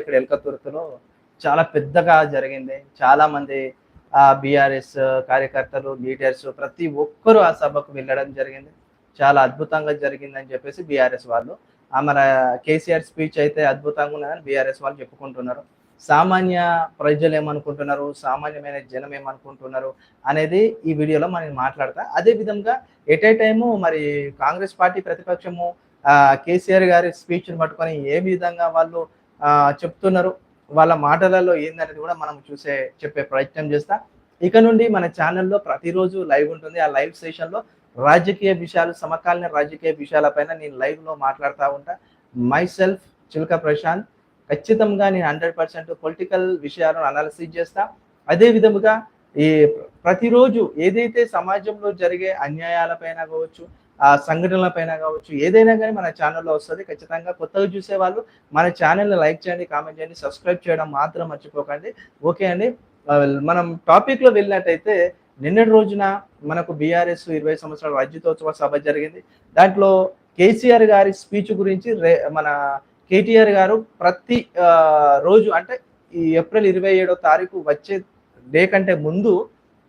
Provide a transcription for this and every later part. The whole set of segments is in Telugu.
ఇక్కడ ఎల్కతుర్తిలో చాలా పెద్దగా జరిగింది. చాలా మంది ఆ బీఆర్ఎస్ కార్యకర్తలు లీడర్స్ ప్రతి ఒక్కరూ ఆ సభకు వెళ్ళడం జరిగింది. చాలా అద్భుతంగా జరిగిందని చెప్పేసి బీఆర్ఎస్ వాళ్ళు ఆమె మన కేసీఆర్ స్పీచ్ అయితే అద్భుతంగా ఉన్నదని బీఆర్ఎస్ వాళ్ళు చెప్పుకుంటున్నారు. సామాన్య ప్రజలు ఏమనుకుంటున్నారు? సామాన్యమైన జనం ఏమనుకుంటున్నారు? అనేది ఈ వీడియోలో మనం మాట్లాడతా. అదే విధంగా ఎట్ ఏ టైము మరి కాంగ్రెస్ పార్టీ ప్రతిపక్షము కేసీఆర్ గారి స్పీచ్ని పట్టుకొని ఏ విధంగా వాళ్ళు చెప్తున్నారు. వాళ్ళ మాటలలో ఏందనేది కూడా మనం చూసే చెప్పే ప్రయత్నం చేస్తా. ఇక నుండి మన ఛానల్లో ప్రతిరోజు లైవ్ ఉంటుంది. ఆ లైవ్ సెషన్లో రాజకీయ విషయాలు సమకాలీన రాజకీయ విషయాలపైన నేను లైవ్లో మాట్లాడుతూ ఉంటా. మై సెల్ఫ్ చిలుక ప్రశాంత్ ఖచ్చితంగా నేను హండ్రెడ్ పర్సెంట్ పొలిటికల్ విషయాలను అనాలిసిస్ చేస్తా. అదే విధముగా ఈ ప్రతిరోజు ఏదైతే సమాజంలో జరిగే అన్యాయాలపైన కావచ్చు ఆ సంఘటనల పైన కావచ్చు ఏదైనా కానీ మన ఛానల్లో వస్తుంది. ఖచ్చితంగా కొత్తగా చూసే వాళ్ళు మన ఛానల్ని లైక్ చేయండి కామెంట్ చేయండి సబ్స్క్రైబ్ చేయడం మాత్రం మర్చిపోకండి. ఓకే అండి. మనం టాపిక్లో వెళ్ళినట్టయితే నిన్నటి రోజున మనకు బీఆర్ఎస్ ఇరవై సంవత్సరాల రాజ్యోత్సవ సభ జరిగింది. దాంట్లో కేసీఆర్ గారి స్పీచ్ గురించి రే మన కేటీఆర్ గారు ప్రతి రోజు అంటే ఈ ఏప్రిల్ ఇరవై ఏడో తారీఖు వచ్చే డే కంటే ముందు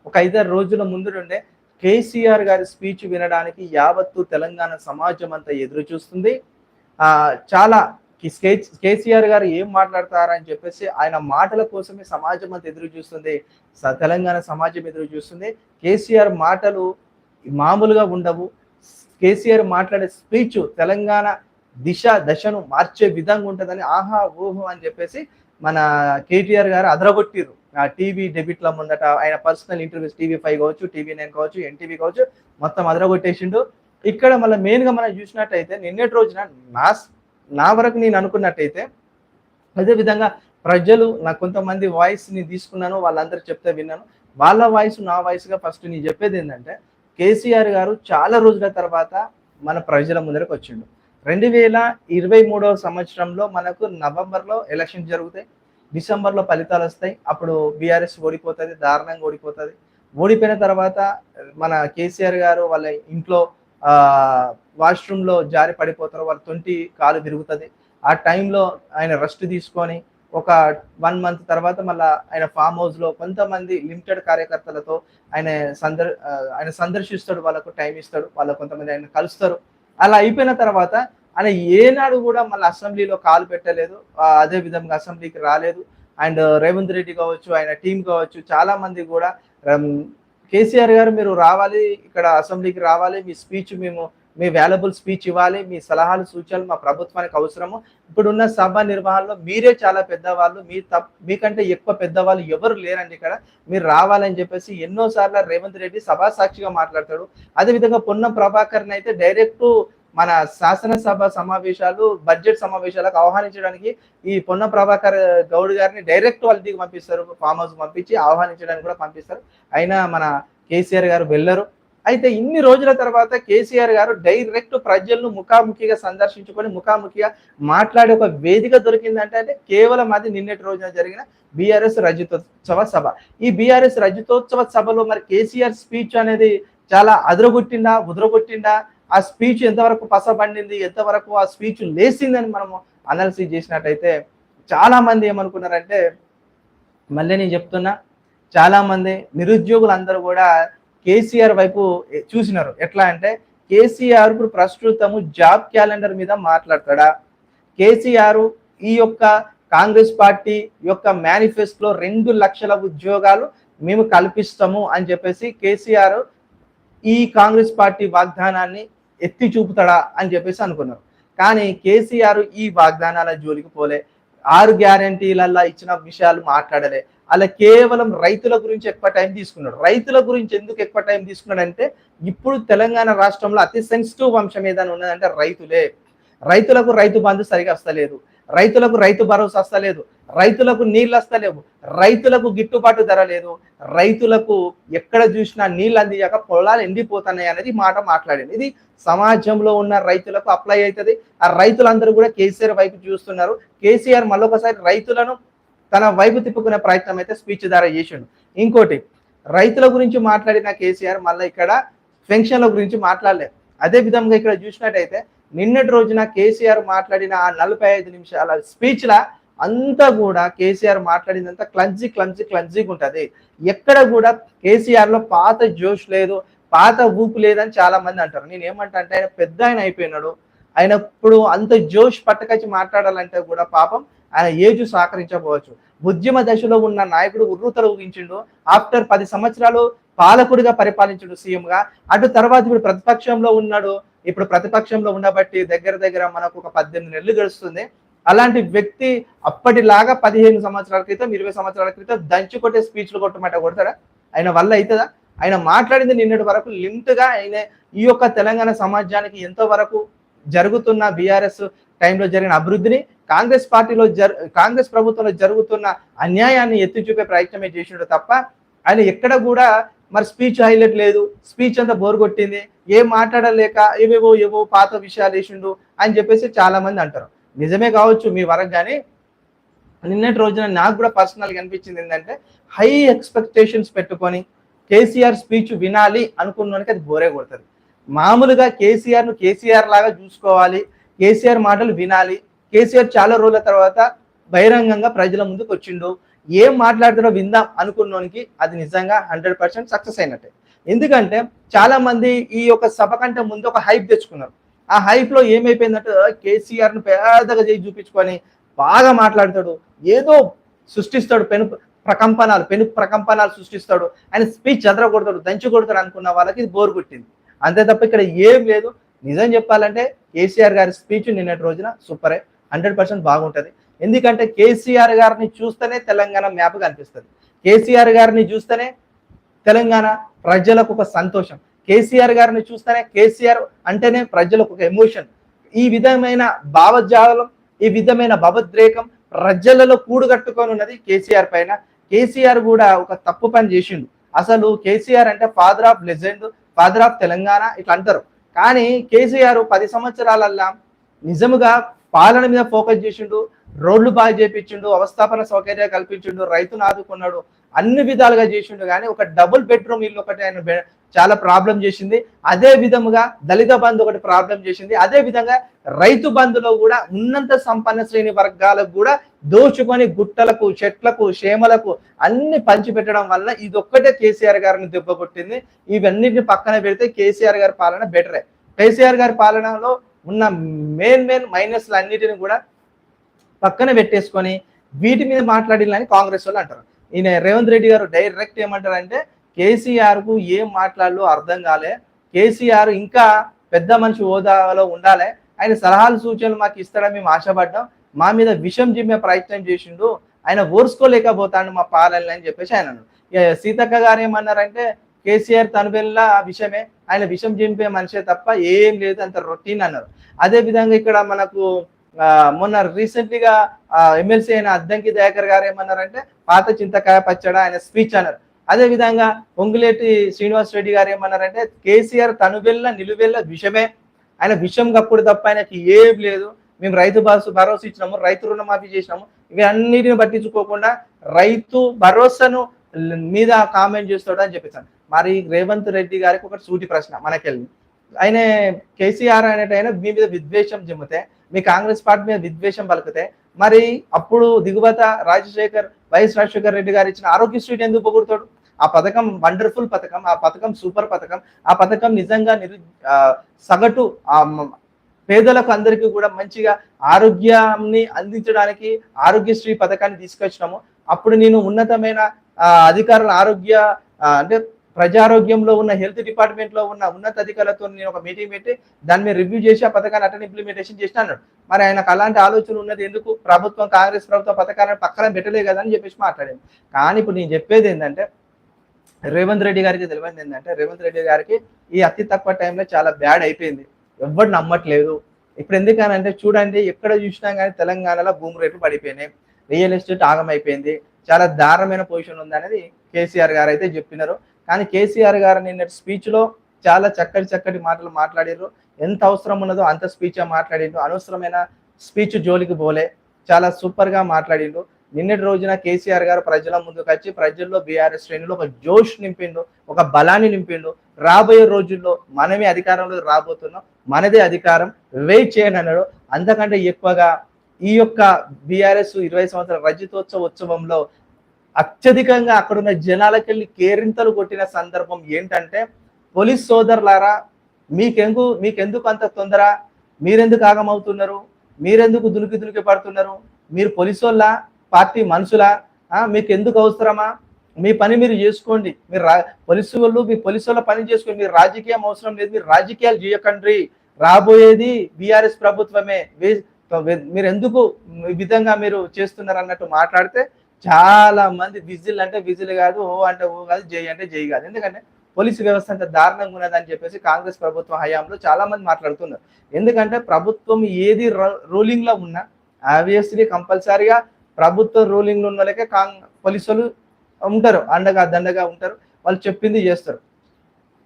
ఒక ఐదారు రోజుల ముందు నుండే కేసీఆర్ గారి స్పీచ్ వినడానికి యావత్తు తెలంగాణ సమాజం అంతా ఎదురు చూస్తుంది. చాలా కేసీఆర్ గారు ఏం మాట్లాడతారని చెప్పేసి ఆయన మాటల కోసమే సమాజం అంతా ఎదురు చూస్తుంది. స- తెలంగాణ సమాజం ఎదురు చూస్తుంది. కేసీఆర్ మాటలు మామూలుగా ఉండవు. కేసీఆర్ మాట్లాడే స్పీచ్ తెలంగాణ దిశ దశను మార్చే విధంగా ఉంటుందని ఆహా ఊహం అని చెప్పేసి మన కేటీఆర్ గారు అదరగొట్టిరు టీవీ డెబిట్లో ముందట ఆయన పర్సనల్ ఇంటర్వ్యూస్ టీవీ ఫైవ్ కావచ్చు టీవీ నైన్ కావచ్చు ఎన్టీవీ కావచ్చు మొత్తం అదరగొట్టేసిండు. ఇక్కడ మళ్ళీ మెయిన్గా మనం చూసినట్టయితే నిన్నటి రోజున నా నా వరకు నేను అనుకున్నట్టయితే అదే విధంగా ప్రజలు నా కొంతమంది వాయిస్ని తీసుకున్నాను వాళ్ళందరూ చెప్తే విన్నాను. వాళ్ళ వాయిస్ నా వాయిస్గా ఫస్ట్ నేను చెప్పేది ఏంటంటే కేసీఆర్ గారు చాలా రోజుల తర్వాత మన ప్రజల ముందరకు వచ్చిండు. రెండు వేల ఇరవై మూడవ సంవత్సరంలో మనకు నవంబర్లో ఎలక్షన్ జరుగుతాయి. డిసెంబర్లో ఫలితాలు వస్తాయి. అప్పుడు బీఆర్ఎస్ ఓడిపోతుంది దారుణంగా ఓడిపోతుంది. ఓడిపోయిన తర్వాత మన కేసీఆర్ గారు వాళ్ళ ఇంట్లో వాష్రూమ్లో జారి పడిపోతారు. వాళ్ళ తొంటి కాలు తిరుగుతుంది. ఆ టైంలో ఆయన రెస్ట్ తీసుకొని ఒక వన్ మంత్ తర్వాత మళ్ళీ ఆయన ఫామ్ హౌస్లో కొంతమంది లిమిటెడ్ కార్యకర్తలతో ఆయన సందర్ ఆయన సందర్శిస్తాడు. వాళ్ళకు టైం ఇస్తాడు. వాళ్ళ కొంతమంది ఆయన కలుస్తారు. అలా అయిపోయిన తర్వాత ఆయన ఏనాడు కూడా మళ్ళీ అసెంబ్లీలో కాలు పెట్టలేదు. అదే విధంగా అసెంబ్లీకి రాలేదు. అండ్ రేవంత్ రెడ్డి కావచ్చు ఆయన టీం కావచ్చు చాలా మంది కూడా కేసీఆర్ గారు మీరు రావాలి ఇక్కడ అసెంబ్లీకి రావాలి మీ స్పీచ్ మేము మీ వాల్యుబుల్ స్పీచ్ ఇవ్వాలి మీ సలహాలు సూచనలు మా ప్రభుత్వానికి అవసరము. ఇప్పుడున్న సభ నిర్వహణలో మీరే చాలా పెద్దవాళ్ళు మీ తప్ మీకంటే ఎక్కువ పెద్దవాళ్ళు ఎవరు లేరండి ఇక్కడ. మీరు రావాలని చెప్పేసి ఎన్నో సార్లు రేవంత్ రెడ్డి సభా సాక్షిగా మాట్లాడతాడు. అదేవిధంగా పొన్నం ప్రభాకర్ని అయితే డైరెక్ట్ మన శాసనసభ సమావేశాలు బడ్జెట్ సమావేశాలకు ఆహ్వానించడానికి ఈ పొన్న ప్రభాకర్ గౌడ్ గారిని డైరెక్ట్ వాళ్ళకి పంపిస్తారు ఫామ్ హౌస్ పంపించి ఆహ్వానించడానికి కూడా పంపిస్తారు. అయినా మన కేసీఆర్ గారు వెళ్ళరు. అయితే ఇన్ని రోజుల తర్వాత కేసీఆర్ గారు డైరెక్ట్ ప్రజలను ముఖాముఖిగా సందర్శించుకొని ముఖాముఖిగా మాట్లాడే ఒక వేదిక దొరికిందంటే అంటే కేవలం అది నిన్నటి రోజున జరిగిన బీఆర్ఎస్ రజతోత్సవ సభ. ఈ బీఆర్ఎస్ రజతోత్సవ సభలో మరి కేసీఆర్ స్పీచ్ అనేది చాలా అదరగొట్టిందా ఉదరగొట్టిందా? ఆ స్పీచ్ ఎంతవరకు పసబండింది ఎంతవరకు ఆ స్పీచ్ లేసిందని మనము అనాలిసిస్ చేసినట్టయితే చాలామంది ఏమనుకున్నారంటే మళ్ళీ నేను చెప్తున్నా చాలామంది నిరుద్యోగులు నిరుద్యోగులందరూ కూడా కేసీఆర్ వైపు చూసినారు. ఎట్లా అంటే కేసీఆర్ ఇప్పుడు ప్రస్తుతము జాబ్ క్యాలెండర్ మీద మాట్లాడతాడా? కేసీఆర్ ఈ యొక్క కాంగ్రెస్ పార్టీ యొక్క మేనిఫెస్టోలో రెండు లక్షల ఉద్యోగాలు మేము కల్పిస్తాము అని చెప్పేసి కేసీఆర్ ఈ కాంగ్రెస్ పార్టీ వాగ్దానాన్ని ఎత్తి చూపుతాడా అని చెప్పేసి అనుకున్నారు. కానీ కేసీఆర్ ఈ వాగ్దానాల జోలికి పోలే. ఆరు గ్యారంటీలల్లా ఇచ్చిన విషయాలు మాట్లాడలే. అలా కేవలం రైతుల గురించి ఎక్కువ టైం తీసుకున్నాడు. రైతుల గురించి ఎందుకు ఎక్కువ టైం తీసుకున్నాడంటే ఇప్పుడు తెలంగాణ రాష్ట్రంలో అతి సెన్సిటివ్ అంశం ఏదైనా ఉన్నదంటే రైతులే. రైతులకు రైతు బంధు సరిగా వస్తలేదు. రైతులకు రైతు భరోసా వస్తలేదు రైతులకు నీళ్ళు వస్తలేవు రైతులకు గిట్టుబాటు ధర లేదు. రైతులకు ఎక్కడ చూసినా నీళ్ళు అందించక పొలాలు ఎండిపోతున్నాయి అనేది మాట మాట్లాడింది. ఇది సమాజంలో ఉన్న రైతులకు అప్లై అవుతుంది. ఆ రైతులందరూ కూడా కేసీఆర్ వైపు చూస్తున్నారు. కేసీఆర్ మళ్ళొకసారి రైతులను తన వైపు తిప్పుకునే ప్రయత్నం అయితే స్పీచ్ ద్వారా చేసిండు. ఇంకోటి రైతుల గురించి మాట్లాడిన కేసీఆర్ మళ్ళీ ఇక్కడ పెన్షన్ల గురించి మాట్లాడలేదు. అదే విధంగా ఇక్కడ చూసినట్టయితే నిన్నటి రోజున కేసీఆర్ మాట్లాడిన ఆ నలభై ఐదు నిమిషాల స్పీచ్లా అంతా కూడా కేసీఆర్ మాట్లాడిందంతా క్లంజీ క్లంజీ క్లంజీగా ఉంటుంది. ఎక్కడ కూడా కేసీఆర్లో పాత జోష్ లేదు పాత ఊపు లేదని చాలా మంది అంటారు. నేను ఏమంటా అంటే ఆయన పెద్ద ఆయన అయిపోయినాడు. ఆయన ఇప్పుడు అంత జోష్ పట్టకచ్చి మాట్లాడాలంటే కూడా పాపం ఆయన ఏజ్ సహకరించకపోవచ్చు. ఉద్యమ దశలో ఉన్న నాయకుడు ఉర్రూతలు ఊహించిండు. ఆఫ్టర్ పది సంవత్సరాలు పాలకుడిగా పరిపాలించుడు సీఎంగా. అటు తర్వాత ఇప్పుడు ప్రతిపక్షంలో ఉన్నాడు. ఇప్పుడు ప్రతిపక్షంలో ఉండబట్టి దగ్గర దగ్గర మనకు ఒక పద్దెనిమిది నెలలు గడుస్తుంది. అలాంటి వ్యక్తి అప్పటిలాగా పదిహేను సంవత్సరాల క్రితం ఇరవై సంవత్సరాల క్రితం దంచి కొట్టే స్పీచ్లు కొట్టమంట కొడతాడా? ఆయన వల్ల అవుతుందా ఆయన మాట్లాడింది నిన్నటి వరకు లింక్గా ఆయన ఈ యొక్క తెలంగాణ సమాజానికి ఎంతో వరకు జరుగుతున్న బీఆర్ఎస్ టైంలో జరిగిన అభివృద్ధిని కాంగ్రెస్ పార్టీలో జరు కాంగ్రెస్ ప్రభుత్వంలో జరుగుతున్న అన్యాయాన్ని ఎత్తి చూపే ప్రయత్నమే చేసినాడు తప్ప ఆయన ఎక్కడ కూడా మరి స్పీచ్ హైలైట్ లేదు. స్పీచ్ అంతా బోర్ కొట్టింది. ఏం మాట్లాడలేక ఏవేవో ఏవో పాత విషయాలు వేసిండు అని చెప్పేసి చాలా మంది అంటారు. నిజమే కావచ్చు మీ వరకు కానీ నిన్నటి రోజున నాకు కూడా పర్సనల్గా అనిపించింది ఏంటంటే హై ఎక్స్పెక్టేషన్స్ పెట్టుకొని కేసీఆర్ స్పీచ్ వినాలి అనుకున్నానికి అది బోరే కొడుతుంది. మామూలుగా కేసీఆర్ను కేసీఆర్ లాగా చూసుకోవాలి. కేసీఆర్ మాటలు వినాలి. కేసీఆర్ చాలా రోజుల తర్వాత బహిరంగంగా ప్రజల ముందుకు వచ్చిండు. ఏం మాట్లాడుతారో విందాం అనుకున్నోనికి అది నిజంగా హండ్రెడ్ పర్సెంట్ సక్సెస్ అయినట్టే. ఎందుకంటే చాలా మంది ఈ యొక్క సభ కంటే ముందు ఒక హైప్ తెచ్చుకున్నారు. ఆ హైప్లో ఏమైపోయిందంటే కేసీఆర్ను పెద్దగా చేయి చూపించుకొని బాగా మాట్లాడతాడు. ఏదో సృష్టిస్తాడు పెను ప్రకంపనాలు పెను ప్రకంపనాలు సృష్టిస్తాడు. ఆయన స్పీచ్ చదరగొడతాడు దంచి కొడతాడు అనుకున్న వాళ్ళకి బోర్ కొట్టింది. అంతే తప్ప ఇక్కడ ఏం లేదు. నిజం చెప్పాలంటే కేసీఆర్ గారి స్పీచ్ నిన్నటి రోజున సూపరే. హండ్రెడ్ పర్సెంట్ బాగుంటుంది. ఎందుకంటే కేసీఆర్ గారిని చూస్తేనే తెలంగాణ మ్యాప్ కనిపిస్తుంది కేసీఆర్ గారిని చూస్తేనే తెలంగాణ ప్రజలకు ఒక సంతోషం. కేసీఆర్ గారిని చూస్తేనే కేసీఆర్ అంటేనే ప్రజలకు ఒక ఎమోషన్. ఈ విధమైన భావజాలం ఈ విధమైన భావోద్రేకం ప్రజలలో కూడుగట్టుకొని ఉన్నది కేసీఆర్ పైన. కేసీఆర్ కూడా ఒక తప్పు పని చేసిండు. అసలు కేసీఆర్ అంటే father of legend father of Telangana ఇట్లా అంటారు. కానీ కేసీఆర్ పది సంవత్సరాలల్లా నిజముగా పాలన మీద ఫోకస్ చేసిండు రోడ్లు బాగా చేపించిండు అవస్థాపన సౌకర్యాలు కల్పించిండు రైతును ఆదుకున్నాడు అన్ని విధాలుగా చేసిండు. కానీ ఒక డబుల్ బెడ్రూమ్ ఇల్లు ఒకటి ఆయన చాలా ప్రాబ్లం చేసింది. అదే విధముగా దళిత బంధు ఒకటి ప్రాబ్లం చేసింది. అదే విధంగా రైతు బంధులో కూడా ఉన్నంత సంపన్న శ్రేణి వర్గాలకు కూడా దోచుకొని గుట్టలకు చెట్లకు చేమలకు అన్ని పంచిపెట్టడం వల్ల ఇదొక్కటే కేసీఆర్ గారిని దెబ్బ కొట్టింది. ఇవన్నిటిని పక్కన పెడితే కేసీఆర్ గారి పాలన బెటరే. కేసీఆర్ గారి పాలనలో ఉన్న మెయిన్ మెయిన్ మైనస్లు అన్నిటిని కూడా పక్కన పెట్టేసుకొని వీటి మీద మాట్లాడినని కాంగ్రెస్ వాళ్ళు అంటారు. ఈయన రేవంత్ రెడ్డి గారు డైరెక్ట్ ఏమంటారంటే కేసీఆర్కు ఏం మాట్లాడాలో అర్థం కాలే. కేసీఆర్ ఇంకా పెద్ద మనిషి హోదాలో ఉండాలి. ఆయన సలహాలు సూచనలు మాకు ఇస్తాడని మేము ఆశపడ్డాం. మా మీద విషం జిమ్మే ప్రయత్నం చేసిండు. ఆయన ఓర్చుకోలేకపోతాడు మా పాలన అని చెప్పేసి ఆయన అన్నాడు. సీతక్క గారు ఏమన్నారంటే కేసీఆర్ తన వెళ్ళ విషమే. ఆయన విషం జింపే మనిషే తప్ప ఏం లేదు అంత రొటీన్ అన్నారు. అదే విధంగా ఇక్కడ మనకు మొన్న రీసెంట్లీగా ఎమ్మెల్సీ అయిన అద్దంకి దయాకర్ గారు ఏమన్నారంటే పాత చింతకాయ పచ్చడ ఆయన స్పీచ్ అన్నారు. అదే విధంగా పొంగులేటి శ్రీనివాస్ రెడ్డి గారు ఏమన్నారంటే కేసీఆర్ తను వెళ్ళ నిలువెళ్ళ విషమే. ఆయన విషం కప్పుడు తప్ప ఆయనకి ఏం లేదు. మేము రైతు భరోసా భరోసా ఇచ్చినాము రైతు రుణమాఫీ చేసినాము. ఇవి అన్నిటిని పట్టించుకోకుండా రైతు భరోసాను మీద కామెంట్ చేస్తాడు అని చెప్పేసాను. మరి రేవంత్ రెడ్డి గారికి ఒక సూటి ప్రశ్న మనకెళ్ళి. ఆయన కేసీఆర్ అనేటైనా మీ మీద విద్వేషం జిమ్మితే మీ కాంగ్రెస్ పార్టీ మీద విద్వేషం పలికితే మరి అప్పుడు దిగువత రాజశేఖర్ వైఎస్ రాజశేఖర్ రెడ్డి గారు ఇచ్చిన ఆరోగ్యశ్రీ ఎందుకు పొగుడుతాడు? ఆ పథకం వండర్ఫుల్ పథకం ఆ పథకం సూపర్ పథకం ఆ పథకం నిజంగా నిరు సగటు పేదలకు అందరికీ కూడా మంచిగా ఆరోగ్యాన్ని అందించడానికి ఆరోగ్యశ్రీ పథకాన్ని తీసుకొచ్చినాము. అప్పుడు నేను ఉన్నతమైన అధికారుల ఆరోగ్య అంటే ప్రజారోగ్యంలో ఉన్న హెల్త్ డిపార్ట్మెంట్లో ఉన్న ఉన్నతాధికారులతో నేను ఒక మీటింగ్ పెట్టి దాని మీద రివ్యూ చేసి ఆ పథకాన్ని అటెండ్ ఇంప్లిమెంటేషన్ చేసిన అన్నాడు. మరి ఆయనకు అలాంటి ఆలోచన ఉన్నది ఎందుకు? ప్రభుత్వం కాంగ్రెస్ ప్రభుత్వం పథకాలను పక్కన పెట్టలే కదా అని చెప్పేసి మాట్లాడాను కానీ ఇప్పుడు నేను చెప్పేది ఏంటంటే రేవంత్ రెడ్డి గారికి తెలియదు ఏంటంటే రేవంత్ రెడ్డి గారికి ఈ అతి తక్కువ టైంలో చాలా బ్యాడ్ అయిపోయింది. ఎవ్వరు నమ్మట్లేదు. ఇప్పుడు ఎందుకనంటే చూడండి ఎక్కడ చూసినా కానీ తెలంగాణలో భూమి రేట్లు పడిపోయినాయి. రియల్ ఎస్టేట్ ఆగమైపోయింది. చాలా దారుణమైన పొజిషన్ ఉంది అనేది కేసీఆర్ గారు అయితే చెప్పినారు. కానీ కేసీఆర్ గారు నిన్నటి స్పీచ్లో చాలా చక్కటి చక్కటి మాటలు మాట్లాడారు. ఎంత అవసరం ఉన్నదో అంత స్పీచ్ మాట్లాడిండు. అనవసరమైన స్పీచ్ జోలికి పోలే. చాలా సూపర్గా మాట్లాడిండు. నిన్నటి రోజున కేసీఆర్ గారు ప్రజల ముందుకు వచ్చి ప్రజల్లో బీఆర్ఎస్ శ్రేణులు ఒక జోష్ నింపిండు ఒక బలాన్ని నింపిండు. రాబోయే రోజుల్లో మనమే అధికారంలో రాబోతున్నాం. మనదే అధికారం. వెయిట్ చేయని అన్నాడు. అంతకంటే ఎక్కువగా ఈ యొక్క బీఆర్ఎస్ ఇరవై సంవత్సరాల రజతోత్సవ ఉత్సవంలో అత్యధికంగా అక్కడున్న జనాలకెళ్ళి కేరింతలు కొట్టిన సందర్భం ఏంటంటే పోలీస్ సోదరులారా మీకెందుకు మీకెందుకు అంత తొందర? మీరెందుకు ఆగమవుతున్నారు? మీరెందుకు దునికి దునికి పడుతున్నారు? మీరు పోలీసోళ్ళ? పార్టీ మనుషులా? మీకు ఎందుకు అవసరమా? మీ పని మీరు చేసుకోండి. మీరు రా పోలీసు వాళ్ళు మీ పోలీసు వాళ్ళ పని చేసుకోండి. మీరు రాజకీయం అవసరం లేదు. మీరు రాజకీయాలు చేయకండి. రాబోయేది బీఆర్ఎస్ ప్రభుత్వమే. మీరు ఎందుకు ఈ విధంగా మీరు చేస్తున్నారు అన్నట్టు మాట్లాడితే చాలా మంది విజిల్ అంటే విజిల్ కాదు ఓ అంటే ఓ కాదు జై అంటే జై కాదు. ఎందుకంటే పోలీసు వ్యవస్థ అంత దారుణంగా ఉన్నదని చెప్పేసి కాంగ్రెస్ ప్రభుత్వ హయాంలో చాలా మంది మాట్లాడుతున్నారు. ఎందుకంటే ప్రభుత్వం ఏది రూలింగ్లో ఉన్నా ఆబ్వియస్లీ కంపల్సరీగా ప్రభుత్వ రూలింగ్ ఉన్న వాళ్ళకే కాంగ్ పోలీసులు ఉంటారు. అండగా దండగా ఉంటారు. వాళ్ళు చెప్పింది చేస్తారు.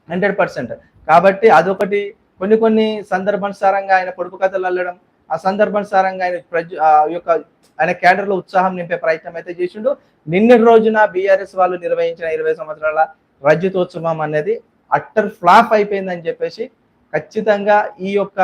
Hundred percent. కాబట్టి అదొకటి కొన్ని కొన్ని సందర్భానుసారంగా ఆయన పొడుపు కథలు అల్లడం ఆ సందర్భానుసారంగా ఆయన ప్రజ ఆ యొక్క ఆయన క్యాడర్లో ఉత్సాహం నింపే ప్రయత్నం అయితే చేసిండు. నిన్నటి రోజున బీఆర్ఎస్ వాళ్ళు నిర్వహించిన ఇరవై సంవత్సరాల రజతోత్సవం అనేది అట్టర్ ఫ్లాప్ అయిపోయిందని చెప్పేసి ఖచ్చితంగా ఈ యొక్క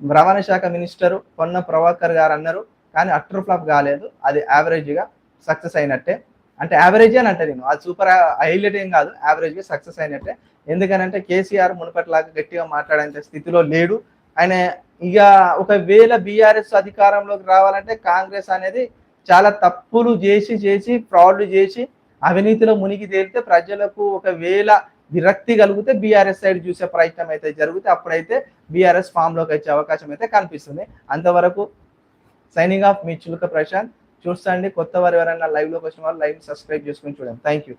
రవాణా శాఖ మినిస్టర్ పొన్న ప్రభాకర్ గారు అన్నారు. కానీ అట్టర్ ఫ్లాప్ కాలేదు. అది యావరేజ్గా సక్సెస్ అయినట్టే. అంటే యావరేజ్ అని అంటే నేను. అది సూపర్ హైలైట్ ఏం కాదు. యావరేజ్గా సక్సెస్ అయినట్టే. ఎందుకనంటే కేసీఆర్ మునుపటిలాగా గట్టిగా మాట్లాడేంత స్థితిలో లేడు. ఆయన ఇక ఒకవేళ బీఆర్ఎస్ అధికారంలోకి రావాలంటే కాంగ్రెస్ అనేది చాలా తప్పులు చేసి చేసి ఫ్రాడ్లు చేసి అవినీతిలో మునిగి తేలితే ప్రజలకు ఒకవేళ విరక్తి కలిగితే బీఆర్ఎస్ సైడ్ చూసే ప్రయత్నం అయితే జరిగితే అప్పుడైతే బీఆర్ఎస్ ఫామ్లోకి వచ్చే అవకాశం అయితే కనిపిస్తుంది. అంతవరకు సైనింగ్ ఆఫ్ మీ చులక ప్రశాంత్. చూస్తండి కొత్త వారు ఎవరైనా లైవ్లోకి వచ్చిన వాళ్ళు లైవ్ సబ్స్క్రైబ్ చేసుకుని చూడండి. Thank you